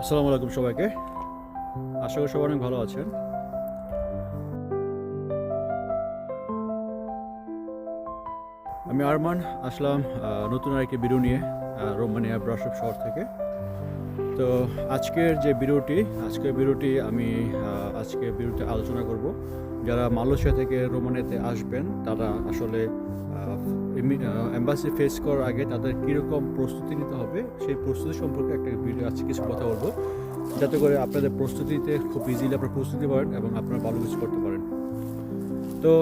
আসসালামু আলাইকুম সবাইকে। আশা করি সবাই অনেক ভালো আছেন। আমি আরমান, আসলাম নতুন আরেকটি বিরু নিয়ে রোমানিয়া ব্রাসব শহর থেকে। তো আজকের যে বিরুটি আজকের বিরুটি আমি আজকের আজকে ভিডিওতে আলোচনা করব। যারা মালয়েশিয়া থেকে রোমানিয়াতে আসবেন, তারা আসলে এম্বাসি ফেস করার আগে তাদের কীরকম প্রস্তুতি নিতে হবে, সেই প্রস্তুতি সম্পর্কে একটা ভিডিও আজকে কিছু কথা বলব। যাতে করে আপনাদের প্রস্তুতিতে খুব ইজিলি আপনারা প্রস্তুতি পারেন এবং আপনারা ভালো কিছু করতে পারেন। তো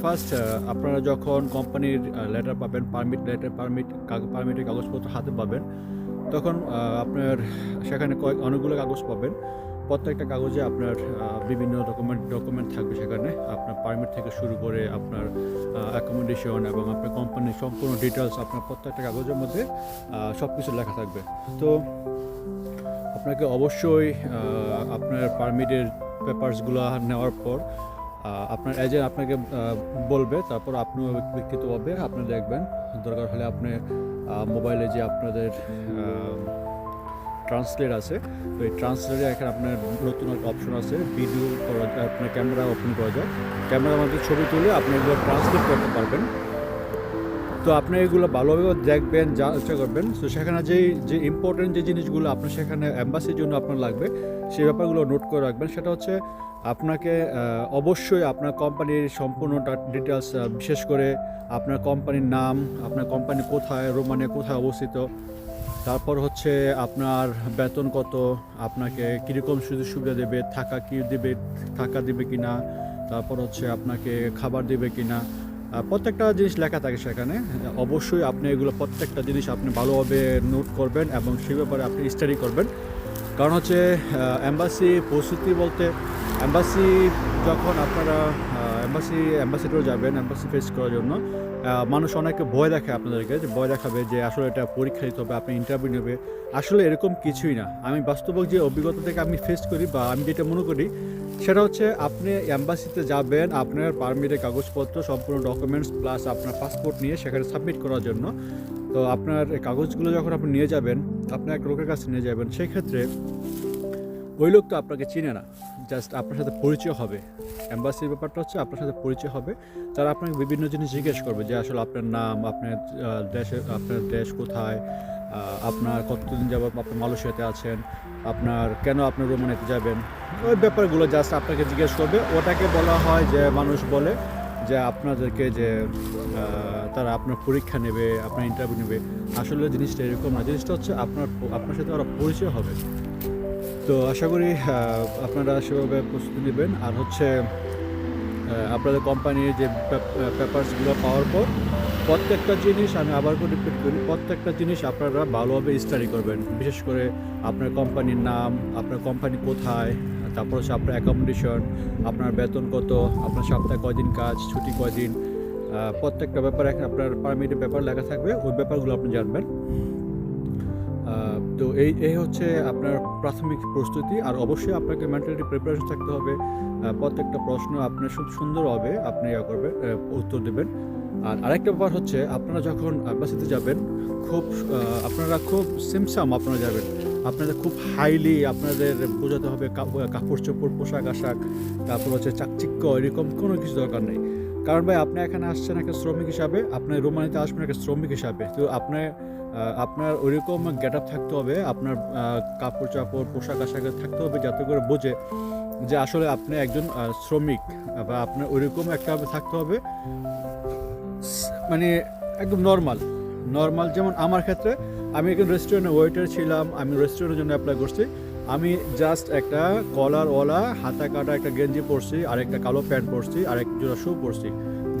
ফার্স্ট আপনারা যখন কোম্পানির লেটার পাবেন পারমিট লেটার পারমিট পারমিটের কাগজপত্র হাতে পাবেন, তখন আপনার সেখানে কয়েক, অনেকগুলো কাগজ পাবেন। প্রত্যেকটা কাগজে আপনার বিভিন্ন ডকুমেন্ট ডকুমেন্ট থাকবে সেখানে। আপনার পারমিট থেকে শুরু করে আপনার অ্যাকোমোডেশন এবং আপনার কোম্পানির সম্পূর্ণ ডিটেলস আপনার প্রত্যেকটা কাগজের মধ্যে সব কিছু লেখা থাকবে। তো আপনাকে অবশ্যই আপনার পারমিটের পেপারসগুলো নেওয়ার পর আপনার এজেন্ট আপনাকে বলবে, তারপর আপনিও ব্যক্তিগতভাবে আপনি দেখবেন। দরকার হলে আপনি মোবাইলে যে আপনাদের ট্রান্সলেট আছে। তো এই ট্রান্সলেটে এখানে আপনার নতুন একটা অপশন আছে, ভিডিও করা যায় আপনার ক্যামেরা ওপেন করা যায়। ক্যামেরার মধ্যে ছবি তুলে আপনি এগুলো ট্রান্সলেট করতে পারবেন। তো আপনি এগুলো ভালোভাবে দেখবেন যা চেষ্টা করবেন। তো সেখানে যেই যে ইম্পর্টেন্ট যে জিনিসগুলো আপনার সেখানে অ্যাম্বাসির জন্য আপনার লাগবে সেই ব্যাপারগুলো নোট করে রাখবেন। সেটা হচ্ছে আপনাকে অবশ্যই আপনার কোম্পানির সম্পূর্ণ ডিটেলস বিশেষ করে আপনার কোম্পানির নাম, আপনার কোম্পানি কোথায় রোমানে কোথায় অবস্থিত তারপর হচ্ছে আপনার বেতন কত? আপনাকে কীরকম সুযোগ সুবিধা দেবে? থাকা কি দেবে? থাকা দেবে কি না তারপর হচ্ছে আপনাকে খাবার দেবে কি না প্রত্যেকটা জিনিস লেখা থাকে সেখানে। অবশ্যই আপনি এগুলো প্রত্যেকটা জিনিস আপনি ভালোভাবে নোট করবেন এবং সেই ব্যাপারে আপনি স্টাডি করবেন। কারণ হচ্ছে অ্যাম্বাসি প্রস্তুতি বলতে অ্যাম্বাসি যখন আপনারা অ্যাম্বাসি অ্যাম্বাসিডর যাবেন অ্যাম্বাসি ফেস করার জন্য। মানুষ অনেকে ভয় দেখে আপনাদেরকে, যে ভয় দেখাবে যে আসলে এটা পরীক্ষা দিতে হবে, আপনি ইন্টারভিউ নেবে। আসলে এরকম কিছুই না। আমি বাস্তবিক যে অভিজ্ঞতা থেকে আমি ফেস করি বা আমি যেটা মনে করি, সেটা হচ্ছে আপনি অ্যাম্বাসিতে যাবেন, আপনার পারমিটের কাগজপত্র, সম্পূর্ণ ডকুমেন্টস প্লাস আপনার পাসপোর্ট নিয়ে সেখানে সাবমিট করার জন্য। তো আপনার কাগজগুলো যখন আপনি নিয়ে যাবেন আপনার এক লোকের কাছে নিয়ে যাবেন সেই ক্ষেত্রে ওই লোক তো আপনাকে চিনে না। জাস্ট আপনার সাথে পরিচয় হবে। অ্যাম্বাসির ব্যাপারটা হচ্ছে আপনার সাথে পরিচয় হবে। তারা আপনাকে বিভিন্ন জিনিস জিজ্ঞেস করবে যে আসলে আপনার নাম আপনার আহ, দেশে আপনার দেশ কোথায় আপনার কতদিন যাবত আপনি মালয়েশিয়াতে আছেন আপনার কেন আপনি রোমানিতে যাবেন? ওই ব্যাপারগুলো জাস্ট আপনাকে জিজ্ঞেস করবে। ওটাকে বলা হয় যে মানুষ বলে যে আপনাদেরকে যে তারা আপনার পরীক্ষা নেবে আপনার ইন্টারভিউ নেবে। আসলে জিনিসটা এরকম না। জিনিসটা হচ্ছে আপনার আপনার সাথে ওরা পরিচয় হবে। তো আশা করি আপনারা সেভাবে প্রস্তুতি নেবেন। আর হচ্ছে আপনাদের কোম্পানির যে পেপারসগুলো পাওয়ার পর প্রত্যেকটা জিনিস আমি আবার করে রিপিট করি প্রত্যেকটা জিনিস আপনারা ভালোভাবে স্টাডি করবেন। বিশেষ করে আপনার কোম্পানির নাম আপনার কোম্পানি কোথায় তারপর হচ্ছে আপনার অ্যাকোমোডেশন আপনার বেতন কত আপনার সপ্তাহে কয়দিন কাজ ছুটি কয়দিন আহ, প্রত্যেকটা ব্যাপারে আপনার পারমিটের ব্যাপার লেখা থাকবে ওই ব্যাপারগুলো আপনি জানবেন। তো এই এই হচ্ছে আপনার প্রাথমিক প্রস্তুতি আর অবশ্যই আপনাকে মেন্টালি প্রিপারেশন থাকতে হবে। প্রত্যেকটা প্রশ্ন আপনি খুব সুন্দরভাবে আপনি ইয়া করবেন উত্তর দেবেন। আর আরেকটা ব্যাপার হচ্ছে, আপনারা যখন অ্যাম্বাসিতে যাবেন, খুব আপনারা খুব সিমসাম আপনারা যাবেন। আপনাদের খুব হাইলি আপনাদের বোঝাতে হবে কাপড় চোপড় পোশাক আশাক তারপর হচ্ছে চাকচিক্য, এরকম কোনো কিছু দরকার নেই। কারণ ভাই, আপনি এখানে আসছেন একটা শ্রমিক হিসাবে আপনি রোমানিতে আসবেন একটা শ্রমিক হিসাবে। তো আপনার আপনার ওইরকম গেট আপ থাকতে হবে, আপনার কাপড় চাপড়, পোশাক আশাক থাকতে হবে যাতে করে বোঝে যে আসলে আপনি একজন শ্রমিক বা আপনার ওইরকম একটা থাকতে হবে। মানে একদম নর্মাল নর্মাল যেমন আমার ক্ষেত্রে আমি একজন রেস্টুরেন্টে ওয়েটার ছিলাম, আমি রেস্টুরেন্টের জন্য অ্যাপ্লাই করছি। আমি জাস্ট একটা কলারওয়ালা হাতা কাটা একটা গেঞ্জি পরছি আর একটা কালো প্যান্ট পরছি আর এক জোড়া শু পরছি।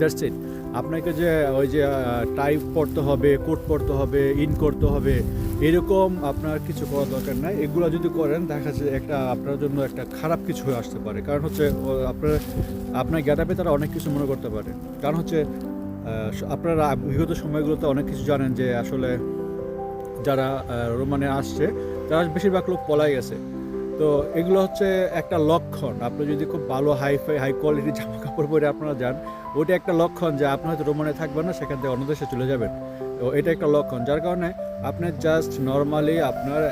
জাস্ট ইট আপনাকে যে, ওই যে টাইপ পরতে হবে কোট পরতে হবে ইন করতে হবে, এরকম আপনার কিছু করার দরকার নাই। এগুলো যদি করেন, দেখা যাচ্ছে একটা আপনার জন্য একটা খারাপ কিছু হয়ে আসতে পারে। কারণ হচ্ছে আপনার আপনার গ্যাটাপে তারা অনেক কিছু মনে করতে পারে। কারণ হচ্ছে আপনারা বিগত সময়গুলোতে অনেক কিছু জানেন যে আসলে যারা রোমানে আসছে তারা বেশিরভাগ লোক পলাই গেছে। তো এগুলো হচ্ছে একটা লক্ষণ। আপনি যদি খুব ভালো হাই ফাই হাই কোয়ালিটির জামা কাপড় পরে আপনারা যান, ওইটা একটা লক্ষণ যে আপনি হয়তো রোমানে থাকবেন না, সেখান থেকে অন্য দেশে চলে যাবেন। তো এটা একটা লক্ষণ। যার কারণে আপনি জাস্ট নর্মালি আপনার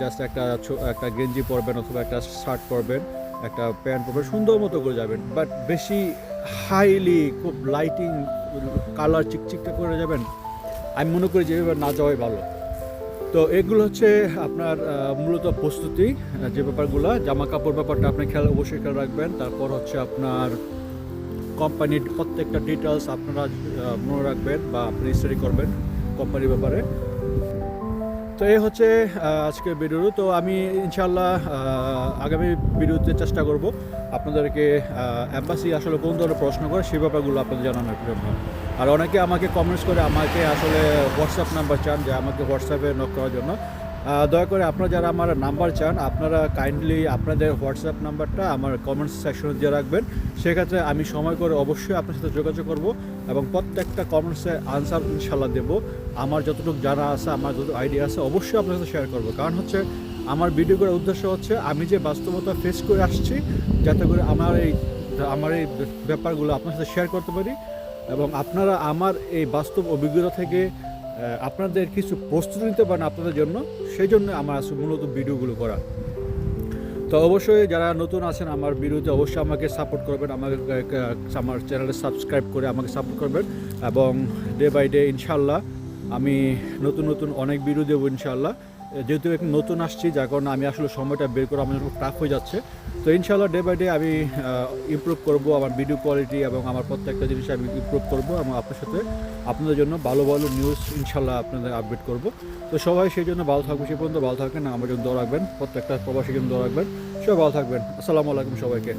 জাস্ট একটা একটা গেঞ্জি পরবেন অথবা একটা শার্ট পরবেন, একটা প্যান্ট পরবেন, সুন্দর মতো করে যাবেন। বাট বেশি হাইলি খুব লাইটিং কালার চিকচিকটা করে যাবেন, আমি মনে করি যে না যাওয়াই ভালো। তো এগুলো হচ্ছে আপনার মূলত প্রস্তুতি যে ব্যাপারগুলো। জামা কাপড় ব্যাপারটা আপনি খেয়াল, অবশ্যই খেয়াল রাখবেন। তারপর হচ্ছে আপনার কোম্পানির প্রত্যেকটা ডিটেলস আপনারা মনে রাখবেন বা আপনি স্টাডি করবেন কোম্পানির ব্যাপারে। তো এই হচ্ছে আজকে আজকের ভিডিও তো আমি ইনশাল্লাহ আগামী ভিডিওতে চেষ্টা করব আপনাদেরকে অ্যাম্বাসি আসলে কোন ধরনের প্রশ্ন করে সে ব্যাপারগুলো আপনাদের জানানোর জন্য। আর অনেকে আমাকে কমেন্টস করে আমাকে আসলে হোয়াটসঅ্যাপ নাম্বার চান যে আমাকে হোয়াটসঅ্যাপে নক করার জন্য। দয়া করে আপনারা যারা আমার নাম্বার চান, আপনারা কাইন্ডলি আপনাদের হোয়াটসঅ্যাপ নাম্বারটা আমার কমেন্টস সেকশনে দিয়ে রাখবেন। সেক্ষেত্রে আমি সময় করে অবশ্যই আপনার সাথে যোগাযোগ করব এবং প্রত্যেকটা কমেন্টসে আনসার ইনশাল্লাহ দেবো। আমার যতটুকু জানা আছে, আমার যত আইডিয়া আছে, অবশ্যই আপনার সাথে শেয়ার করব। কারণ হচ্ছে, আমার ভিডিও করার উদ্দেশ্য হচ্ছে, আমি যে বাস্তবতা ফেস করে আসছি, যাতে করে আমার এই আমার এই ব্যাপারগুলো আপনার সাথে শেয়ার করতে পারি এবং আপনারা আমার এই বাস্তব অভিজ্ঞতা থেকে আপনাদের কিছু প্রস্তুতি নিতে পারেন আপনাদের জন্য, সেই জন্য আমার মূলত ভিডিওগুলো করা। তো অবশ্যই যারা নতুন আছেন আমার ভিডিওতে অবশ্যই আমাকে সাপোর্ট করবেন, আমাকে আমার চ্যানেলে সাবস্ক্রাইব করে আমাকে সাপোর্ট করবেন এবং ডে বাই ডে ইনশাল্লাহ আমি নতুন নতুন অনেক ভিডিও দেবো ইনশাল্লাহ যেহেতু একটু নতুন আসছি, যার কারণে আমি আসলে সময়টা বের করে আমার টাফ হয়ে যাচ্ছে। তো ইনশাল্লাহ ডে বাই ডে আমি ইমপ্রুভ করব, আমার ভিডিও কোয়ালিটি এবং আমার প্রত্যেকটা জিনিস আমি ইমপ্রুভ করব এবং আপনার সাথে আপনাদের জন্য ভালো ভালো নিউজ ইনশাল্লাহ আপনাদের আপডেট করব। তো সবাই সেই জন্য ভালো থাকবে সে পর্যন্ত ভালো থাকবেন আমার জন্য দোয়া রাখবেন, প্রত্যেকটা প্রবাসীর জন্য দোয়া রাখবেন। সবাই ভালো থাকবেন। আসসালামু আলাইকুম সবাইকে।